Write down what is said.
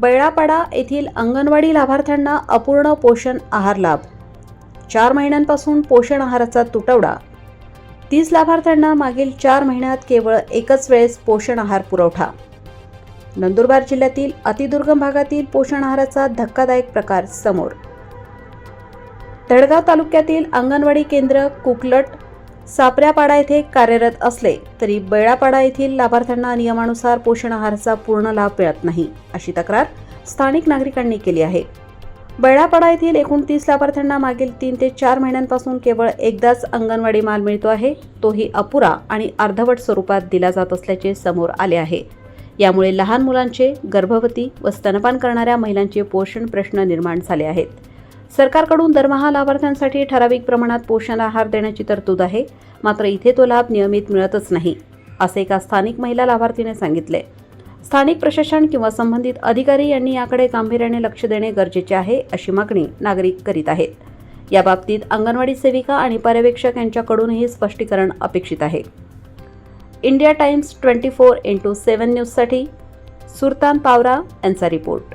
बैळापाडा येथील अंगणवाडी लाभार्थ्यांना अपूर्ण पोषण आहार लाभ. चार महिन्यांपासून पोषण आहाराचा तुटवडा. तीस लाभार्थ्यांना मागील चार महिन्यात केवळ एकच वेळेस पोषण आहार पुरवठा. नंदुरबार जिल्ह्यातील अतिदुर्गम भागातील पोषण आहाराचा धक्कादायक प्रकार समोर. तळगाव तालुक्यातील अंगणवाडी केंद्र कुकलट सापऱ्यापाडा येथे कार्यरत असले तरी बैळापाडा येथील लाभार्थ्यांना नियमानुसार पोषण आहाराचा पूर्ण लाभ मिळत नाही अशी तक्रार स्थानिक नागरिकांनी केली आहे. बैळापाडा येथील एकूण तीस लाभार्थ्यांना मागील तीन ते चार महिन्यांपासून केवळ एकदाच अंगणवाडी माल मिळतो आहे तोही अपुरा आणि अर्धवट स्वरूपात दिला जात असल्याचे समोर आले आहे. यामुळे लहान मुलांचे गर्भवती व स्तनपान करणाऱ्या महिलांचे पोषण प्रश्न निर्माण झाले आहेत. सरकारकडून दरमहा लाभार्थ्यांसाठी ठराविक प्रमाणात पोषण आहार देण्याची तरतूद आहे. मात्र इथे तो लाभ नियमित मिळतच नाही असे एका स्थानिक महिला लाभार्थीने सांगितले. स्थानिक प्रशासन किंवा संबंधित अधिकारी यांनी याकडे गांभीर्याने लक्ष देणे गरजेचे आहे अशी मागणी नागरिक करीत आहेत. याबाबतीत अंगणवाडी सेविका आणि पर्यवेक्षक यांच्याकडूनही स्पष्टीकरण अपेक्षित आहे. India Times twenty four into seven न्यूजसाठी सुरतान पावरा यांचा रिपोर्ट.